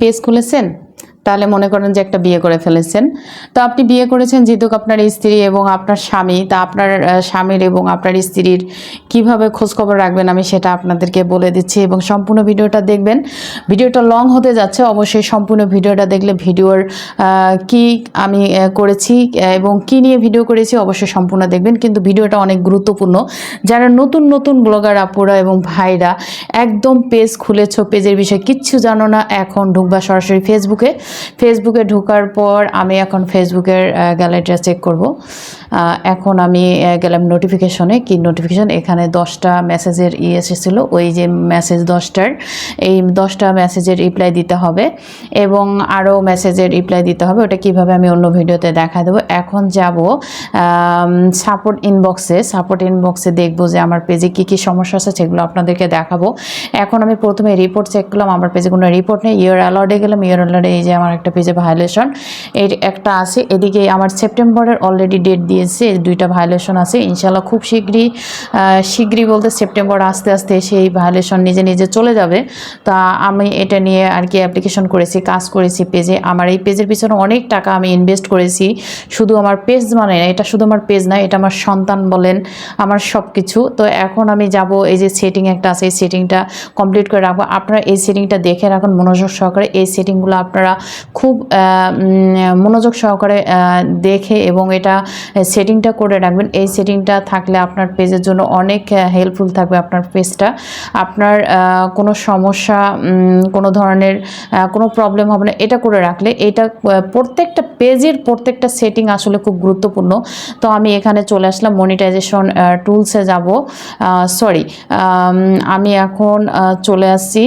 Page খুলেছেন? তাহলে মনে করেন যে একটা বিয়ে করে ফেলেছেন। তো আপনি বিয়ে করেছেন যেহেতু আপনার স্ত্রী এবং আপনার স্বামী, তা আপনার স্বামীর এবং আপনার স্ত্রীর কীভাবে খোঁজখবর রাখবেন আমি সেটা আপনাদেরকে বলে দিচ্ছি এবং সম্পূর্ণ ভিডিওটা দেখবেন। ভিডিওটা লং হতে যাচ্ছে, অবশ্যই সম্পূর্ণ ভিডিওটা দেখলে ভিডিওর কি আমি করেছি এবং কি নিয়ে ভিডিও করেছি অবশ্যই সম্পূর্ণ দেখবেন। কিন্তু ভিডিওটা অনেক গুরুত্বপূর্ণ। যারা নতুন নতুন ব্লগার আপুরা এবং ভাইরা, একদম পেজ খুলেছ, পেজের বিষয়ে কিচ্ছু জানো না, এখন ঢুকবা সরাসরি ফেসবুকে ফেসবুকে ঢোকার পর আমি এখন ফেসবুকের গ্যালারিটা চেক করব। এখন আমি গেলাম নোটিফিকেশনে কি নোটিফিকেশন এখানে দশটা মেসেজের ই এসেছিল। ওই যে মেসেজ দশটার, এই দশটা মেসেজের রিপ্লাই দিতে হবে এবং আরও মেসেজের রিপ্লাই দিতে হবে। ওটা কীভাবে আমি অন্য ভিডিওতে দেখা দেবো। এখন যাব সাপোর্ট ইনবক্সে সাপোর্ট ইনবক্সে দেখব যে আমার পেজে কী কী সমস্যা আছে, সেগুলো আপনাদেরকে দেখাবো। এখন আমি প্রথমে রিপোর্ট চেক করলাম। আমার পেজে কোনো রিপোর্ট নেই। ইয়ার অ্যালার্ডে গেলাম। ইয়ার অ্যালার্ডে এই যে আমার একটা পেজে ভায়োলেশন এর একটা আছে, এদিকে আমার সেপ্টেম্বরের অলরেডি ডেট দিয়েছে, দুইটা ভায়োলেশন আছে। ইনশাল্লাহ খুব শীঘ্রই শীঘ্রই বলতে সেপ্টেম্বর আস্তে আস্তে সেই ভায়োলেশন নিজে নিজে চলে যাবে। তা আমি এটা নিয়ে আর কি অ্যাপ্লিকেশন করেছি, কাজ করেছি পেজে আমার এই পেজের পিছনে অনেক টাকা আমি ইনভেস্ট করেছি। শুধু আমার পেজ মানে না, এটা শুধু আমার পেজ না, এটা আমার সন্তান বলেন, আমার সব কিছু তো এখন আমি যাব, এই যে সেটিং একটা আছে, এই সেটিংটা কমপ্লিট করে রাখব। আপনারা এই সেটিংটা দেখে রাখুন মনোযোগ সহকারে, এই সেটিংগুলো আপনারা খুব মনোযোগ সহকারে দেখে এবং এটা সেটিংটা করে রাখবেন। এই সেটিংটা থাকলে আপনার পেজের জন্য অনেক হেল্পফুল থাকবে আপনার পেজটা। আপনার কোনো সমস্যা কোনো ধরনের কোনো প্রবলেম হবে না। এটা করে রাখলে এটা প্রত্যেকটা পেজের প্রত্যেকটা সেটিং আসলে খুব গুরুত্বপূর্ণ। তো আমি এখানে চলে আসলাম মনিটাইজেশন টুলসে যাব। সরি আমি এখন চলে আসছি।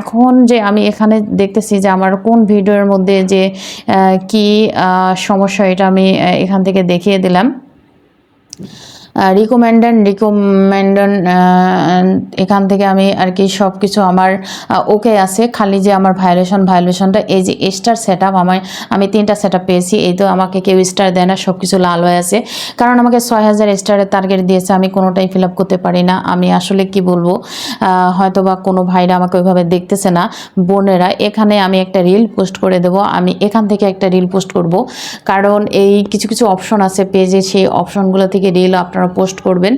এখন যে আমি এখানে দেখতেছি যে আমার কোন ভিডিওর মধ্যে যে কি সমস্যা, এটা আমি এখান থেকে দেখিয়ে দিলাম। রিকমেন্ডেন রিকমেন্ডন এখান থেকে আমি আর কি সব কিছু আমার ওকে আছে। খালি যে আমার ভায়োলেশন ভায়োলেশনটা এই যে স্টার সেট আপ আমার আমি তিনটা সেট আপ পেয়েছি। এই তো আমাকে কেউ স্টার দেয় না সব কিছু লাল হয়ে আছে। কারণ আমাকে ছয় হাজার স্টারের টার্গেট দিয়েছে, আমি কোনোটাই ফিল আপ করতে পারি না। আমি আসলে কি বলব হয়তো বা কোনো ভাইরা আমাকে ওইভাবে দেখতেছে না। বোনেরা, এখানে আমি একটা রিল পোস্ট করে দেব। আমি এখান থেকে একটা রিল পোস্ট করব। কারণ এই কিছু কিছু অপশন আছে, পেজে সেই অপশনগুলো থেকে রিল আপনারা পোস্ট করবেন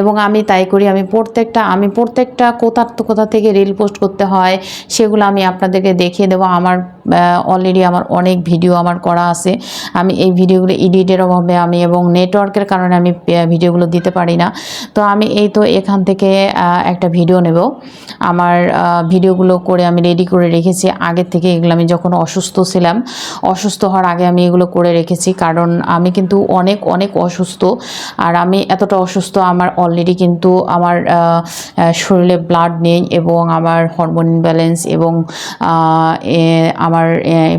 এবং আমি তাই করি, আমি প্রত্যেকটা আমি প্রত্যেকটা কোথা তো কোথা থেকে রিল পোস্ট করতে হয় সেগুলো আমি আপনাদেরকে দেখিয়ে দেবো। আমার অলরেডি আমার অনেক ভিডিও আমার করা আছে। আমি এই ভিডিওগুলো এডিটের অভাবে আমি এবং নেটওয়ার্কের কারণে আমি ভিডিওগুলো দিতে পারি না। তো আমি এই তো এখান থেকে একটা ভিডিও নেব। আমার ভিডিওগুলো করে আমি রেডি করে রেখেছি। আগের থেকে এগুলো আমি যখন অসুস্থ ছিলাম, অসুস্থ হওয়ার আগে আমি এগুলো করে রেখেছি। কারণ আমি কিন্তু অনেক অনেক অসুস্থ। আর আমি এতটা অসুস্থ আমার অলরেডি কিন্তু আমার শরীরে ব্লাড নেই এবং আমার হরমোন ব্যালেন্স এবং আমার এ,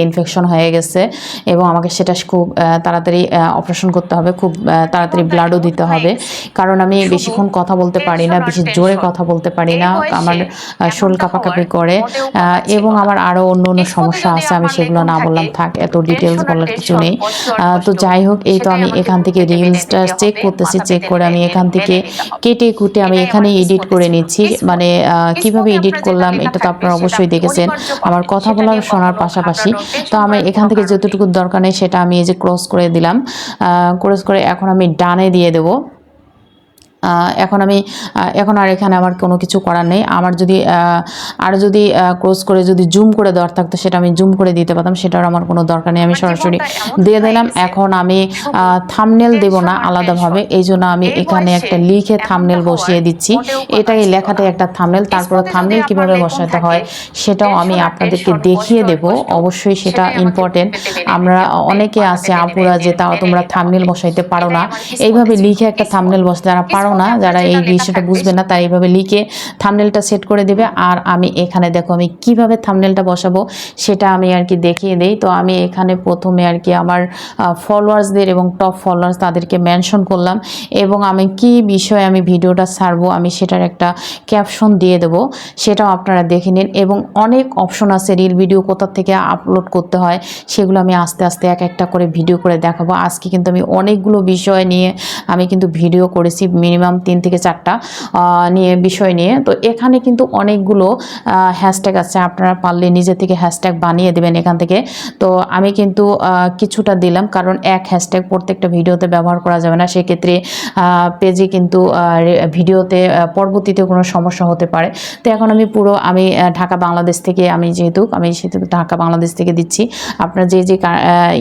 ইনফেকশন হয়ে গেছে এবং আমাকে সেটা খুব তাড়াতাড়ি অপারেশন করতে হবে খুব তাড়াতাড়ি ব্লাডও দিতে হবে। কারণ আমি বেশিক্ষণ কথা বলতে পারি না বেশি জোরে কথা বলতে পারি না আমার শরীর কাঁপাকাঁপি করে এবং আমার আরও অন্য অন্য সমস্যা আছে আমি সেগুলো না বললাম থাক এত ডিটেলস বলার কিছু নেই। তো যাই হোক এই তো আমি এখান থেকে রিলসটা চেক করতেছি চেক করে আমি এখান থেকে কেটে কুটে আমি এখানে এডিট করে নিচ্ছি। মানে আহ, কীভাবে এডিট করলাম এটা তো আপনারা অবশ্যই দেখেছেন। আমার কথা বলার শোনার পাশাপাশি তো আমি এখান থেকে যতটুকু দরকার নেই সেটা আমি এই যে ক্রস করে দিলাম। ক্রস করে এখন আমি ডানে দিয়ে দেবো। এখন আমি এখন আর এখানে আমার কোনো কিছু করার নেই। আমার যদি আর যদি ক্রস করে যদি জুম করে দেওয়ার থাকতো সেটা আমি জুম করে দিতে পারতাম সেটার আমার কোনো দরকার নেই। আমি সরাসরি দিয়ে দিলাম। এখন আমি থামনেল দেব না আলাদাভাবে। এই জন্য আমি এখানে একটা লিখে থামনেল বসিয়ে দিচ্ছি। এটাই লেখাটাই একটা থামনেল তারপরে থামনেল কীভাবে বসাতে হয় সেটাও আমি আপনাদেরকে দেখিয়ে দেব। অবশ্যই সেটা ইম্পর্টেন্ট আমরা অনেকে আছে আপুরা যে তাও তোমরা থামনেল বসাইতে পারো না। এইভাবে লিখে একটা থামনেল বসে যারা পারো না যারা এই বিষয়টা বুঝবে না তারা এইভাবে লিখে থামনেলটা সেট করে দেবে। আর আমি এখানে দেখো আমি কীভাবে থামনেলটা বসাবো সেটা আমি আর কি দেখিয়ে দেই। তো আমি এখানে প্রথমে আর কি আমার ফলোয়ার্সদের এবং টপ ফলোয়ার্স তাদেরকে মেনশন করলাম এবং আমি কি বিষয়ে আমি ভিডিওটা ছাড়বো আমি সেটার একটা ক্যাপশন দিয়ে দেবো সেটাও আপনারা দেখে নিন। এবং অনেক অপশন আছে রিল ভিডিও কোথা থেকে আপলোড করতে হয় সেগুলো আমি আস্তে আস্তে এক একটা করে ভিডিও করে দেখাবো। আজকে কিন্তু আমি অনেকগুলো বিষয় নিয়ে আমি কিন্তু ভিডিও করেছি মিনিমাম মিনিমাম তিন থেকে চারটা নিয়ে বিষয় নিয়ে। তো এখানে কিন্তু অনেকগুলো হ্যাশট্যাগ আছে। আপনারা পারলে নিজে থেকে হ্যাশট্যাগ বানিয়ে দেবেন এখান থেকে। তো আমি কিন্তু কিছুটা দিলাম কারণ এক হ্যাশট্যাগ প্রত্যেকটা ভিডিওতে ব্যবহার করা যাবে না। সেক্ষেত্রে পেজে কিন্তু ভিডিওতে পরবর্তীতে কোনো সমস্যা হতে পারে। তো এখন আমি পুরো, আমি ঢাকা বাংলাদেশ থেকে আমি যেহেতু, আমি সেহেতু ঢাকা বাংলাদেশ থেকে দিচ্ছি। আপনারা যে যে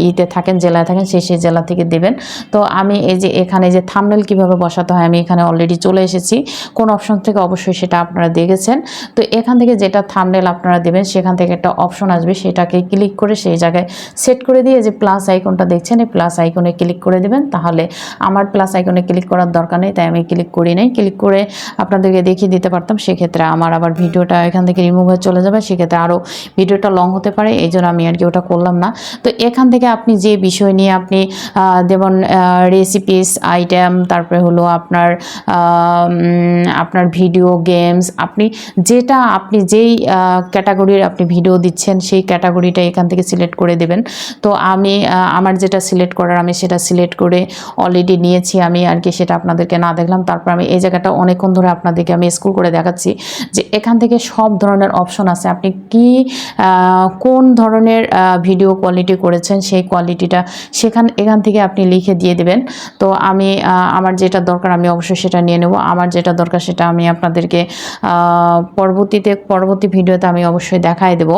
ইতে থাকেন, জেলায় থাকেন সেই সেই জেলা থেকে দেবেন। তো আমি এই যে, এখানে যে থামনেল কীভাবে বসাতে হয়, আমি এখানে অলরেডি চলে এসেছি। কোন অপশন থেকে অবশ্যই সেটা আপনারা দেখেছেন। তো এখান থেকে যেটা থামনেল আপনারা দেবেন, সেখান থেকে একটা অপশন আসবে। সেটাকে ক্লিক করে সেই জায়গায় সেট করে দিয়ে যে প্লাস আইকনটা দেখছেন, এই প্লাস আইকনে ক্লিক করে দেবেন। তাহলে আমার প্লাস আইকনে ক্লিক করার দরকার নেই, তাই আমি ক্লিক করি নাই। ক্লিক করে আপনাদেরকে দেখিয়ে দিতে পারতাম, সেক্ষেত্রে আমার আবার ভিডিওটা এখান থেকে রিমুভ হয়ে চলে যাবে। সেক্ষেত্রে আরও ভিডিওটা লং হতে পারে, এই জন্য আমি আর কি ওটা করলাম না। তো এখান থেকে আপনি যে বিষয় নিয়ে আপনি যেমন রেসিপিস আইটেম তারপরে হলো আপনার আপনার ভিডিও গেমস আপনি যেটা, আপনি যেই ক্যাটাগরির আপনি ভিডিও দিচ্ছেন, সেই ক্যাটাগরিটা এখান থেকে সিলেক্ট করে দেবেন। তো আমি আমার যেটা সিলেক্ট করার, আমি সেটা সিলেক্ট করে অলরেডি নিয়েছি। আমি আর কি সেটা আপনাদেরকে না দেখলাম। তারপর আমি এই জায়গাটা অনেকক্ষণ ধরে আপনাদেরকে আমি স্কুল করে দেখাচ্ছি যে এখান থেকে সব ধরনের অপশন আছে। আপনি কি কোন ধরনের ভিডিও কোয়ালিটি করেছেন, সেই কোয়ালিটিটা সেখান, এখান থেকে আপনি লিখে দিয়ে দেবেন। তো আমি আমার যেটা দরকার, আমি অবশ্যই সেটা নিয়ে নেব। আমার যেটা দরকার সেটা আমি আপনাদেরকে পরবর্তীতে, পরবর্তী ভিডিওতে আমি অবশ্যই দেখাই দেব।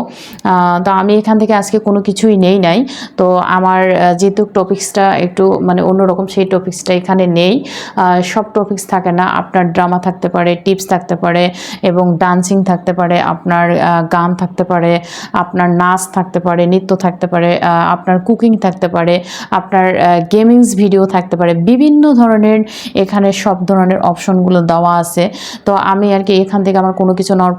তো আমি এখান থেকে আজকে কোনো কিছুই নেই নাই। তো আমার যেহেতু টপিক্সটা একটু মানে অন্যরকম, সেই টপিক্সটা এখানে নেই। সব টপিক্স থাকে না। আপনার ড্রামা থাকতে পারে টিপস থাকতে পারে এবং ডান্সিং থাকতে পারে, আপনার গান থাকতে পারে, আপনার নাচ থাকতে পারে, নৃত্য থাকতে পারে আপনার কুকিং থাকতে পারে, আপনার গেমিংস ভিডিও থাকতে পারে, বিভিন্ন ধরনের এখানে সব ধরনের অপশনগুলো দেওয়া আছে। তো আমি আর কি এখান থেকে আমার কোনো কিছু নেওয়ার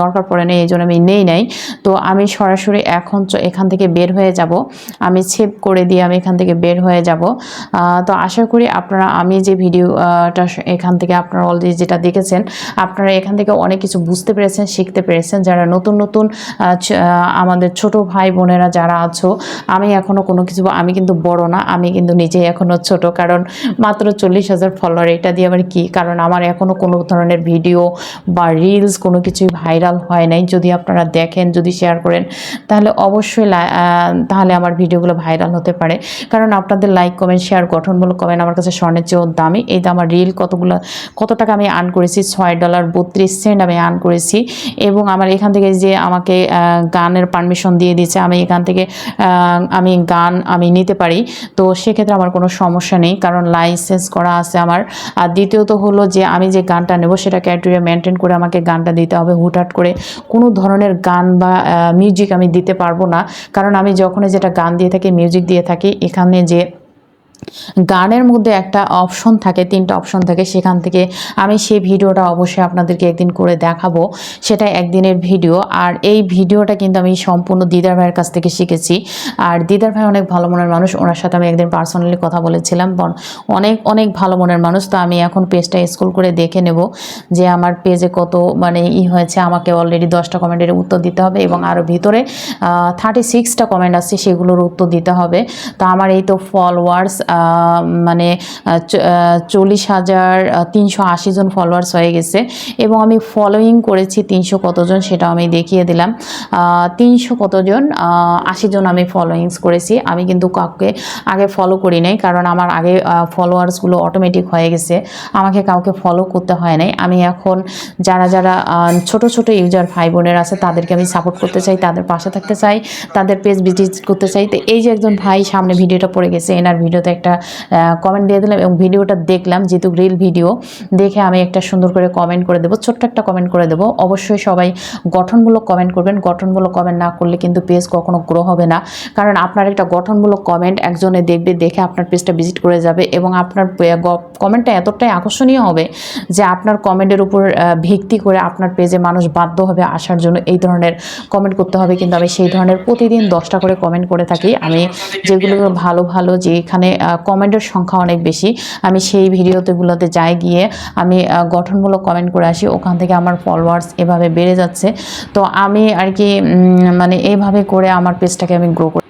দরকার পড়ে নেই, এই জন্য আমি নেই নাই। তো আমি সরাসরি এখন এখান থেকে বের হয়ে যাব। আমি সেভ করে দিয়ে আমি এখান থেকে বের হয়ে যাব। তো আশা করি আপনারা, আমি যে ভিডিওটা এখান থেকে আপনারা অলরেডি যেটা দেখেছেন, আপনারা এখান থেকে অনেক কিছু বুঝতে পেরেছেন, শিখতে পেরেছেন। যারা নতুন নতুন আমাদের ছোট ভাই বোনেরা যারা আছো, আমি এখনও কোনো কিছু, আমি কিন্তু বড় না, আমি কিন্তু নিজেই এখনও ছোট। কারণ মাত্র চল্লিশ হাজার ফলোয়ার এটা দিয়ে আবার কি? কারণ আমার এখনও কোনো ধরনের ভিডিও বা রিলস কোনো কিছুই ভাইরাল হয় নাই। যদি আপনারা দেখেন, যদি শেয়ার করেন, তাহলে অবশ্যই তাহলে আমার ভিডিওগুলো ভাইরাল হতে পারে। কারণ আপনাদের লাইক কমেন্ট শেয়ার গঠনমূলক কমেন্ট আমার কাছে স্বর্ণের চেয়েও দামি। এই তো আমার রিল কতগুলো, কত টাকা আমি আর্ন করেছি? ছয় ডলার বত্রিশ সেন্ট আমি আর্ন করেছি। এবং আমার এখান থেকে যে আমাকে গানের পারমিশন দিয়ে দিয়েছে, আমি এখান থেকে আমি গান আমি নিতে পারি। তো সেক্ষেত্রে আমার কোনো সমস্যা নেই। কারণ লাইসেন্স করা আছে আমার। আর দ্বিতীয়ত হলো যে আমি যে গানটা নেব সেটা ক্যাটেরিয়া মেনটেন করে আমাকে গানটা দিতে হবে হুটহাট করে। কোনো ধরনের গান বা মিউজিক আমি দিতে পারব না। কারণ আমি যখনই যেটা গান দিয়ে থাকি, মিউজিক দিয়ে থাকি, এখানে যে গানের মধ্যে একটা অপশন থাকে, তিনটা অপশন থাকে, সেখান থেকে আমি সেই ভিডিওটা অবশ্যই আপনাদেরকে একদিন করে দেখাবো। সেটা একদিনের ভিডিও। আর এই ভিডিওটা কিন্তু আমি সম্পূর্ণ দিদার ভাইয়ের কাছ থেকে শিখেছি। আর দিদার ভাই অনেক ভালো মনের মানুষ, ওনার সাথে আমি একদিন পার্সোনালি কথা বলেছিলাম। অনেক অনেক ভালো মনের মানুষ। তো আমি এখন পেজটা স্কুল করে দেখে নেব যে আমার পেজে কত মানে ই হয়েছে। আমাকে অলরেডি দশটা কমেন্টের উত্তর দিতে হবে এবং আরও ভিতরে থার্টি সিক্সটা কমেন্ট আসছে সেগুলোর উত্তর দিতে হবে। তো আমার এই তো ফলোয়ার্স মানে চল্লিশ হাজার তিনশো আশি জন ফলোয়ার্স হয়ে গেছে এবং আমি ফলোয়িং করেছি তিনশো কতজন সেটা আমি দেখিয়ে দিলাম। তিনশো কতজন আশি জন আমি ফলোয়িংস করেছি। আমি কিন্তু কাউকে আগে ফলো করি নাই কারণ আমার আগে ফলোয়ার্সগুলো অটোমেটিক হয়ে গেছে। আমাকে কাউকে ফলো করতে হয় নাই। আমি এখন যারা যারা ছোট ছোট ইউজার ভাই বোনের আছে তাদেরকে আমি সাপোর্ট করতে চাই, তাদের পাশে থাকতে চাই, তাদের পেজ ভিজিট করতে চাই। তো এই যে একজন ভাই সামনে ভিডিওটা পড়ে গেছে, এনার ভিডিওতে একটা কমেন্ট দিয়ে দিলাম এবং ভিডিওটা দেখলাম, যেহেতু রিল ভিডিও দেখে আমি একটা সুন্দর করে কমেন্ট করে দেবো, ছোট্ট একটা কমেন্ট করে দেবো। অবশ্যই সবাই গঠনমূলক কমেন্ট করবেন, গঠনমূলক কমেন্ট না করলে কিন্তু পেজ কখনো গ্রো হবে না। কারণ আপনার একটা গঠনমূলক কমেন্ট একজনে দেখবে, দেখে আপনার পেজটা ভিজিট করে যাবে এবং আপনার কমেন্টটা এতটাই আকর্ষণীয় হবে যে আপনার কমেন্টের উপর ভিত্তি করে আপনার পেজে মানুষ বাধ্য হবে আসার জন্য এই ধরনের কমেন্ট করতে হবে। কিন্তু আমি সেই ধরনের প্রতিদিন দশটা করে কমেন্ট করে থাকি। আমি যেগুলো ভালো ভালো যে এখানে কমেন্টের সংখ্যা অনেক বেশি। আমি সেই ভিডিওতেগুলোতে যাই গিয়ে আমি গঠনমূলক কমেন্ট করে আসি, ওখান থেকে আমার ফলোয়ার্স এভাবে বেড়ে যাচ্ছে। তো আমি আর কি মানে এইভাবে করে আমার পেজটাকে আমি গ্রো করি